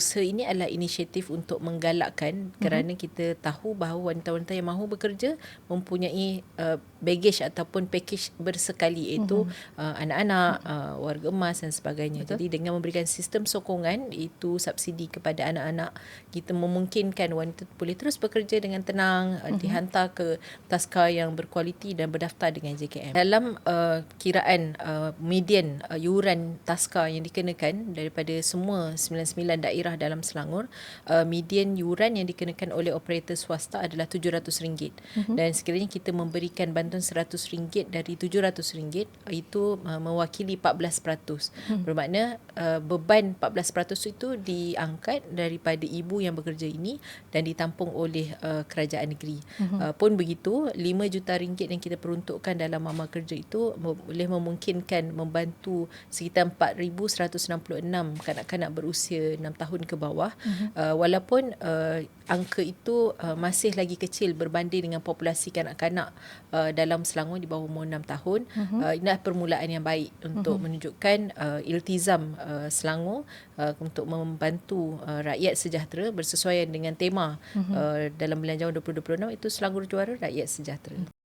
usaha ini adalah inisiatif untuk menggalakkan mm-hmm. kerana kita tahu bahawa wanita-wanita yang mahu bekerja mempunyai uh, baggage ataupun package bersekali iaitu mm-hmm. uh, anak-anak, uh, warga emas dan sebagainya. Betul. Jadi dengan memberikan sistem sokongan itu subsidi kepada anak-anak kita memungkinkan wanita boleh terus bekerja dengan tenang mm-hmm. dihantar ke taska yang berkualiti dan berdaftar dengan JKM. Dalam uh, kiraan uh, median uh, yuran taska yang dikenakan daripada semua 99 daerah dalam Selangor, uh, median yuran yang dikenakan oleh operator swasta adalah RM700 mm-hmm. dan sekiranya kita memberikan bantuan RM100 dari RM700 itu uh, mewakili 14%. Mm-hmm. Bermakna uh, beban 14% itu diangkat daripada ibu yang bekerja ini dan ditampung oleh uh, kerajaan negeri. Mm-hmm. Uh, pun begitu, 5 juta ringgit yang kita peruntukkan dalam mama kerja itu boleh memungkinkan membantu sekitar 4166 kanak-kanak berusia 6 tahun ke bawah uh-huh. uh, walaupun uh, angka itu uh, masih lagi kecil berbanding dengan populasi kanak-kanak uh, dalam Selangor di bawah umur 6 tahun uh-huh. uh, ini adalah permulaan yang baik untuk uh-huh. menunjukkan uh, iltizam uh, Selangor uh, untuk membantu uh, rakyat sejahtera bersesuaian dengan tema uh-huh. uh, dalam Belanjawan 2026 itu Selangor Juara Rakyat Sejahtera. You.